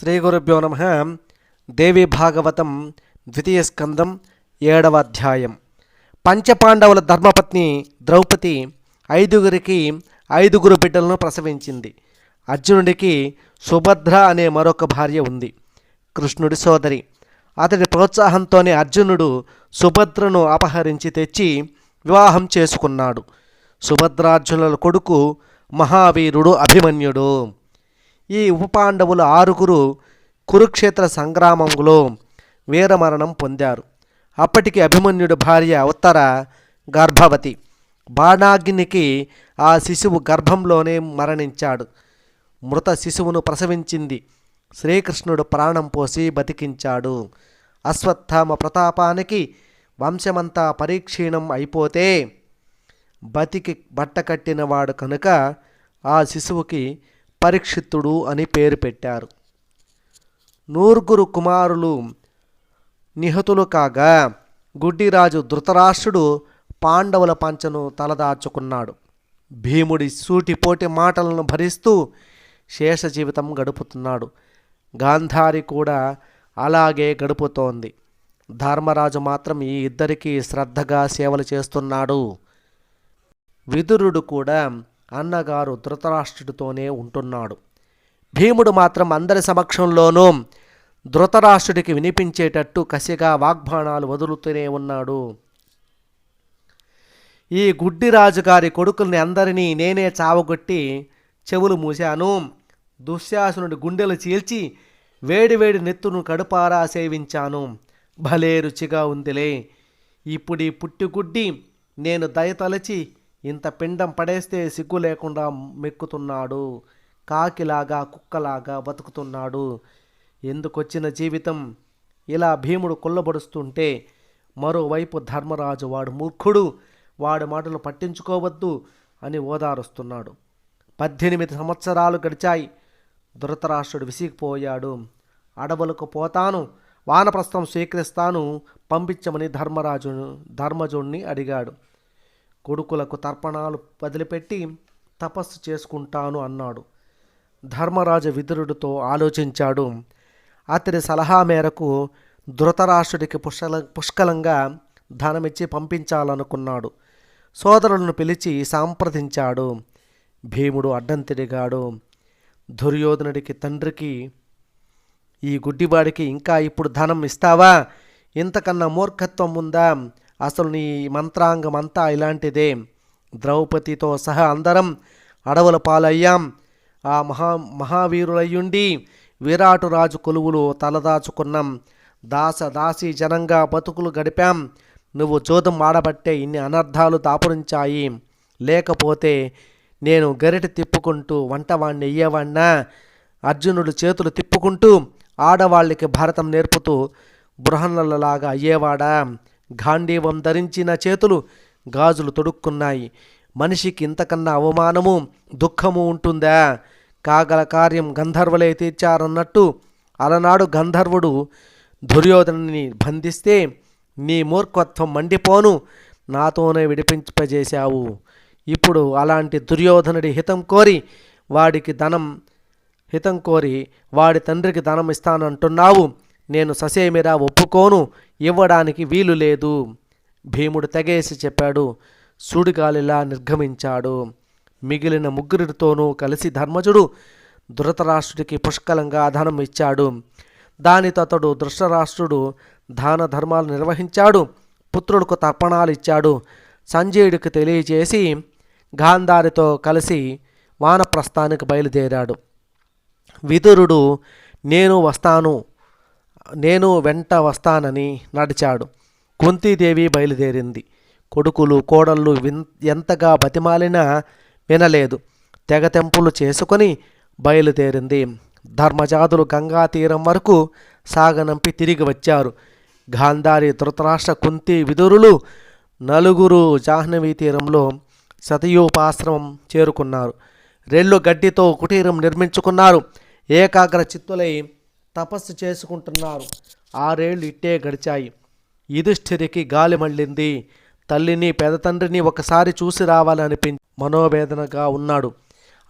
శ్రీ గురుభ్యో నమ. దేవి భాగవతం ద్వితీయ స్కందం ఏడవ అధ్యాయం. పంచపాండవుల ధర్మపత్ని ద్రౌపది ఐదుగురికి ఐదుగురు బిడ్డలను ప్రసవించింది. అర్జునుడికి సుభద్ర అనే మరొక భార్య ఉంది. కృష్ణుడి సోదరి. అతడి ప్రోత్సాహంతోనే అర్జునుడు సుభద్రను అపహరించి తెచ్చి వివాహం చేసుకున్నాడు. సుభద్రార్జునుల కొడుకు మహావీరుడు అభిమన్యుడు. ఈ ఉపపాండవులు ఆరుగురు కురుక్షేత్ర సంగ్రామంలో వీరమరణం పొందారు. అప్పటికి అభిమన్యుడి భార్య ఉత్తర గర్భవతి. బాణాగ్నికి ఆ శిశువు గర్భంలోనే మరణించాడు. మృత శిశువును ప్రసవించింది. శ్రీకృష్ణుడు ప్రాణం పోసి బతికించాడు. అశ్వత్థామ ప్రతాపానికి వంశమంతా పరీక్షీణం అయిపోతే బతికి బట్ట కట్టినవాడు కనుక ఆ శిశువుకి పరీక్షిత్తుడు అని పేరు పెట్టారు. నూరుగురు కుమారులు నిహతులు కాగా గుడ్డిరాజు ధృతరాష్ట్రుడు పాండవుల పంచను తలదాచుకున్నాడు. భీముడి సూటిపోటి మాటలను భరిస్తూ శేష జీవితం గడుపుతున్నాడు. గాంధారి కూడా అలాగే గడుపుతోంది. ధర్మరాజు మాత్రం ఈ ఇద్దరికీ శ్రద్ధగా సేవలు చేస్తున్నాడు. విదురుడు కూడా అన్నగారు ధృతరాష్ట్రుడితోనే ఉంటున్నాడు. భీముడు మాత్రం అందరి సమక్షంలోనూ ధృతరాష్ట్రుడికి వినిపించేటట్టు కసిగా వాగ్బాణాలు వదులుతూనే ఉన్నాడు. ఈ గుడ్డి రాజుగారి కొడుకుల్ని అందరినీ నేనే చావగొట్టి చెవులు మూశాను. దుశ్శాసనుడి గుండెలు చీల్చి వేడివేడి నెత్తును కడుపారా సేవించాను. భలే రుచిగా ఉందిలే. ఇప్పుడు ఈ పుట్టిగుడ్డి నేను దయతలచి ఇంత పిండం పడేస్తే సిగ్గు లేకుండా మెక్కుతున్నాడు. కాకిలాగా కుక్కలాగా బతుకుతున్నాడు. ఎందుకొచ్చిన జీవితం? ఇలా భీముడు కుల్లబడుస్తుంటే మరోవైపు ధర్మరాజు వాడు మూర్ఖుడు. వాడి మాటలు పట్టించుకోవద్దు అని ఓదారుస్తున్నాడు. పద్దెనిమిది సంవత్సరాలు గడిచాయి. ధృతరాష్ట్రుడు విసిగిపోయాడు. అడవులకు పోతాను. వానప్రస్థం స్వీకరిస్తాను. పంపించమని ధర్మరాజును ధర్మజుణ్ణి అడిగాడు. కొడుకులకు తర్పణాలు వదిలిపెట్టి తపస్సు చేసుకుంటాను అన్నాడు. ధర్మరాజు విదురుడితో ఆలోచించాడు. అతని సలహా మేరకు ధృతరాష్ట్రుడికి పుష్కల పుష్కలంగా ధనమిచ్చి పంపించాలనుకున్నాడు. సోదరులను పిలిచి సాంప్రదించాడు. భీముడు అడ్డం తిరిగాడు. దుర్యోధనుడికి తండ్రికి ఈ గుడ్డివాడికి ఇంకా ఇప్పుడు ధనం ఇస్తావా? ఇంతకన్నా మూర్ఖత్వం ఉందా? అసలు నీ మంత్రాంగం అంతా ఇలాంటిదే. ద్రౌపదితో సహా అందరం అడవుల పాలయ్యాం. ఆ మహా మహావీరులయ్యుండి విరాటు రాజు కొలువులు తలదాచుకున్నాం. దాస దాసి జనంగా బతుకులు గడిపాం. నువ్వు జోదం ఆడబట్టే ఇన్ని అనర్థాలు దాపురించాయి. లేకపోతే నేను గరిటె తిప్పుకుంటూ వంటవాణ్ణి అయ్యేవాణ్ణా? అర్జునుడు చేతులు తిప్పుకుంటూ ఆడవాళ్ళకి భారతం నేర్పుతూ బృహన్నలలాగా అయ్యేవాడా? గాంధీవం ధరించిన చేతులు గాజులు తొడుక్కున్నాయి. మనిషికి ఇంతకన్నా అవమానము దుఃఖము ఉంటుందా? కాగల కార్యం గంధర్వులే తీర్చారన్నట్టు అలనాడు గంధర్వుడు దుర్యోధనుని బంధిస్తే నీ మూర్ఖత్వం మండిపోను నాతోనే విడిపింపజేశావు. ఇప్పుడు అలాంటి దుర్యోధనుడి హితం కోరి వాడికి ధనం హితం కోరి వాడి తండ్రికి ధనం ఇస్తానంటున్నావు. నేను ససేమిరా ఒప్పుకోను ఇవ్వడానికి వీలు లేదు. భీముడు తెగేసి చెప్పాడు సుడిగాలిలా నిర్గమించాడు. మిగిలిన ముగ్గురితోనూ కలిసి ధర్మజుడు ధృతరాష్ట్రుడికి పుష్కలంగా ధనం ఇచ్చాడు. దానితో అతడు ధృష్టరాష్ట్రుడు దాన ధర్మాలు నిర్వహించాడు పుత్రుడికి తర్పణాలు ఇచ్చాడు. సంజయుడికి తెలియజేసి గాంధారితో కలిసి వానప్రస్థానికి బయలుదేరాడు. విదురుడు నేను వస్తాను. నేను వెంట వస్తానని నడిచాడు. కుంతీదేవి బయలుదేరింది. కొడుకులు కోడళ్ళు విన్ ఎంతగా బతిమాలినా వినలేదు. తెగతెంపులు చేసుకొని బయలుదేరింది. ధర్మజాతులు గంగా తీరం వరకు సాగనంపి తిరిగి వచ్చారు. గాంధారి ధృతరాష్ట్ర కుంతి విదురులు నలుగురు జాహ్నవీ తీరంలో సతయోపాశ్రమం చేరుకున్నారు. రెళ్ళు గడ్డితో కుటీరం నిర్మించుకున్నారు. ఏకాగ్ర చిత్తులై తపస్సు చేసుకుంటున్నారు. ఆరేళ్ళు ఇట్టే గడిచాయి. యుధిష్ఠిరికి గాలి మళ్ళింది. తల్లిని పెదతండ్రిని ఒకసారి చూసి రావాలనిపించి మనోవేదనగా ఉన్నాడు.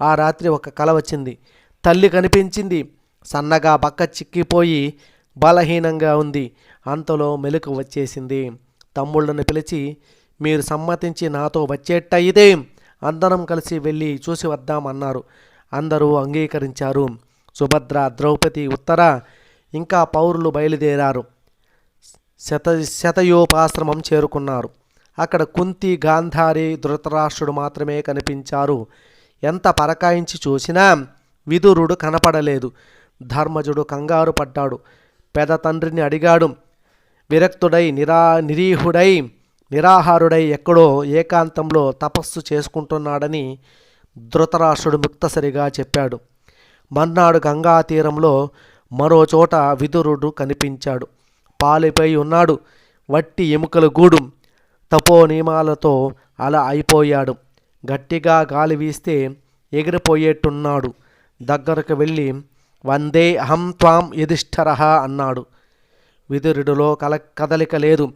ఆ రాత్రి ఒక కల వచ్చింది. తల్లి కనిపించింది. సన్నగా బక్క చిక్కిపోయి బలహీనంగా ఉంది. అంతలో మెలకు వచ్చేసింది. తమ్ముళ్ళను పిలిచి మీరు సమ్మతించి నాతో వచ్చేట్టయితే అందరం కలిసి వెళ్ళి చూసి వద్దామన్నారు అందరూ అంగీకరించారు. సుభద్ర ద్రౌపది ఉత్తర ఇంకా పౌరులు బయలుదేరారు. శత శతయోపాశ్రమం చేరుకున్నారు. అక్కడ కుంతి గాంధారి ధృతరాష్ట్రుడు మాత్రమే కనిపించారు. ఎంత పరకాయించి చూసినా విదురుడు కనపడలేదు. ధర్మజుడు కంగారు పడ్డాడు. పెద తండ్రిని అడిగాడు విరక్తుడై నిరా నిరీహుడై నిరాహారుడై ఎక్కడో ఏకాంతంలో తపస్సు చేసుకుంటున్నాడని ధృతరాష్ట్రుడు ముక్తసరిగా చెప్పాడు. మర్నాడు గంగా తీరంలో మరో చోట విదురుడు కనిపించాడు. పాలిపై ఉన్నాడు. వట్టి ఎముకల గూడు. తపో నియమాలతో అలా అయిపోయాడు. గట్టిగా గాలి వీస్తే ఎగిరిపోయేట్టున్నాడు. దగ్గరకు వెళ్ళి వందే అహం త్వాం యుధిష్ఠరః అన్నాడు. విదురుడిలో కల కదలిక లేదు.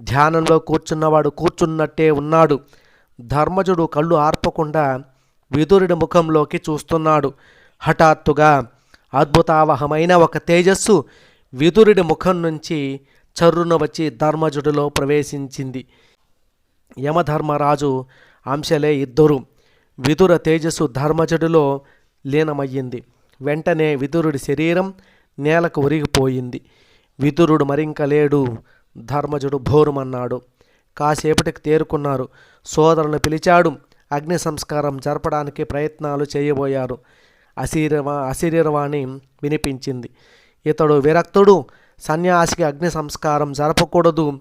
ధ్యానంలో కూర్చున్నవాడు కూర్చున్నట్టే ఉన్నాడు. ధర్మజుడు కళ్ళు ఆర్పకుండా విదురుడి ముఖంలోకి చూస్తున్నాడు. హఠాత్తుగా అద్భుతావహమైన ఒక తేజస్సు విదురుడి ముఖం నుంచి చర్రున వచ్చి ధర్మజుడిలో ప్రవేశించింది. యమధర్మరాజు అంశలే ఇద్దరు. విదుర తేజస్సు ధర్మజుడిలో లీనమయ్యింది. వెంటనే విదురుడి శరీరం నేలకు ఒరిగిపోయింది. విదురుడు మరింక లేడు. ధర్మజుడు భోరుమన్నాడు. కాసేపటికి తేరుకున్నారు. సోదరును పిలిచాడు. అగ్ని సంస్కారం జరపడానికి ప్రయత్నాలు చేయబోయారు. అశీరవా అశరీరవాణి వినిపించింది. ఇతడు విరక్తుడు సన్యాసికి అగ్ని సంస్కారం జరపకూడదు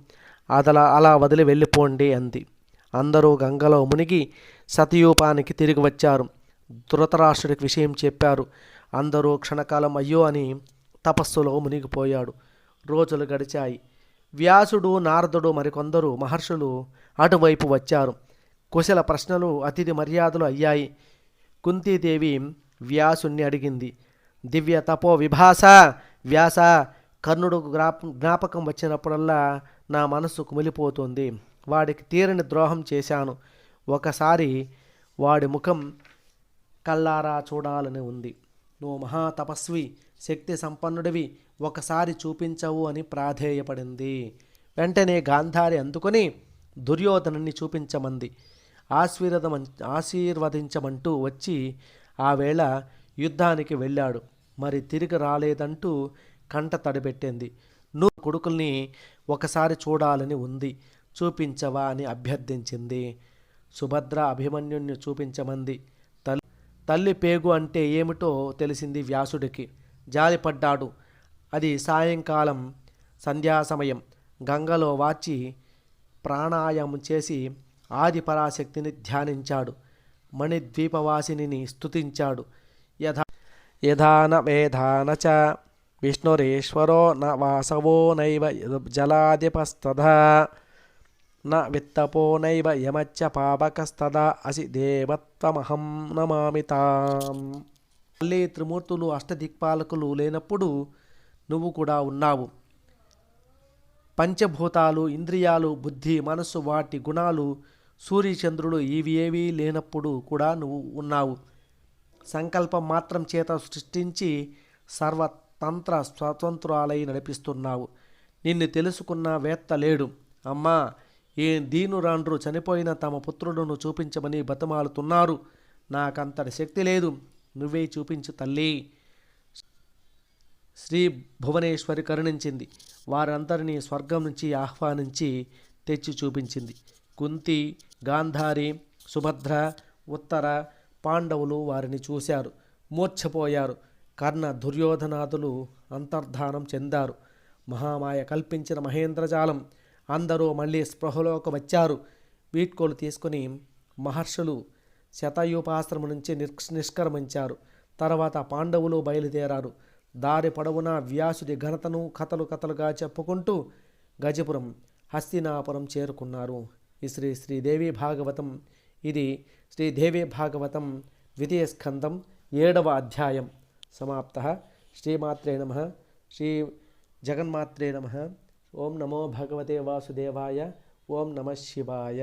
అదలా అలా వదిలి వెళ్ళిపోండి అంది. అందరూ గంగలో మునిగి సతయూపానికి తిరిగి వచ్చారు. ధృతరాష్ట్రుడికి విషయం చెప్పారు. అందరూ క్షణకాలం అయ్యో అని తపస్సులో మునిగిపోయాడు. రోజులు గడిచాయి. వ్యాసుడు నారదుడు మరికొందరు మహర్షులు అటువైపు వచ్చారు. కుశల ప్రశ్నలు అతిథి మర్యాదలు అయ్యాయి. కుంతీదేవి వ్యాసుణ్ణి అడిగింది. దివ్య తపో విభాస వ్యాస కర్ణుడు జ్ఞాప జ్ఞాపకం వచ్చినప్పుడల్లా నా మనస్సు కుమిలిపోతుంది వాడికి తీరని ద్రోహం చేశాను. ఒకసారి వాడి ముఖం కల్లారా చూడాలని ఉంది. నువ్వు మహాతపస్వి శక్తి సంపన్నుడివి ఒకసారి చూపించవు అని ప్రాధేయపడింది. వెంటనే గాంధారి అందుకొని దుర్యోధనుని చూపించమంది. ఆశీర్వదమ ఆశీర్వదించమంటూ వచ్చి ఆ వేళ యుద్ధానికి వెళ్ళాడు. మరి తిరిగి రాలేదంటూ కంట తడిపెట్టింది. నువ్వు కొడుకుల్ని ఒకసారి చూడాలని ఉంది. చూపించవా అని అభ్యర్థించింది. సుభద్ర అభిమన్యుణ్ణి చూపించమంది. తల్లి తల్లి పేగు అంటే ఏమిటో తెలిసింది వ్యాసుడికి. జాలిపడ్డాడు. అది సాయంకాలం సంధ్యా సమయం. గంగలో వాచి ప్రాణాయామం చేసి ఆది పరాశక్తిని ధ్యానించాడు. మణిద్వీపవాసిని స్తుతించాడు. యథా యథాన వేధాన చ విష్ణురేశ్వరో న వాసవో నైవ జలాధిపస్తథా న విత్తపో నైవ యమచ్చ పాపకస్తదా అసి దేవత్వమహం నమామి తాం. మళ్ళీ త్రిమూర్తులు అష్టదిక్పాలకులు లేనప్పుడు నువ్వు కూడా ఉన్నావు. పంచభూతాలు ఇంద్రియాలు బుద్ధి మనస్సు వాటి గుణాలు సూర్యచంద్రుడు ఇవి ఏవీ లేనప్పుడు కూడా నువ్వు ఉన్నావు. సంకల్పం మాత్రం చేత సృష్టించి సర్వతంత్ర స్వతంత్రాలై నడిపిస్తున్నావు. నిన్ను తెలుసుకున్న వేత్త లేడు. అమ్మా ఏ దీనురాండ్రు చనిపోయిన తమ పుత్రులను చూపించమని బతమాలుతున్నారు. నాకంతటి శక్తి లేదు. నువ్వే చూపించు తల్లి. శ్రీ భువనేశ్వరి కరుణించింది. వారందరినీ స్వర్గం నుంచి ఆహ్వానించి తెచ్చి చూపించింది. కుంతి గాంధారి సుభద్ర ఉత్తర పాండవులు వారిని చూశారు. మూర్ఛపోయారు. కర్ణ దుర్యోధనాదులు అంతర్ధానం చెందారు. మహామాయ కల్పించిన మహేంద్రజాలం. అందరూ మళ్ళీ స్పృహలోకి వచ్చారు. వీడ్కోలు తీసుకుని మహర్షులు శతయుపాశ్రమం నుంచి నిష్క్ నిష్క్రమించారు. తర్వాత పాండవులు బయలుదేరారు. దారి పొడవునా వ్యాసుడి ఘనతను కథలు కథలుగా చెప్పుకుంటూ గజపురం హస్తినాపురం చేరుకున్నారు. శ్రీ శ్రీదేవి భాగవతం ఇది శ్రీదేవి భాగవతం ద్వితీయ స్కందం ఏడవ అధ్యాయం సమాప్త శ్రీమాత్రే నమ శ్రీ జగన్మాత్రే నమ ఓం నమో భగవతే వాసుదేవాయ ఓం నమ శివాయ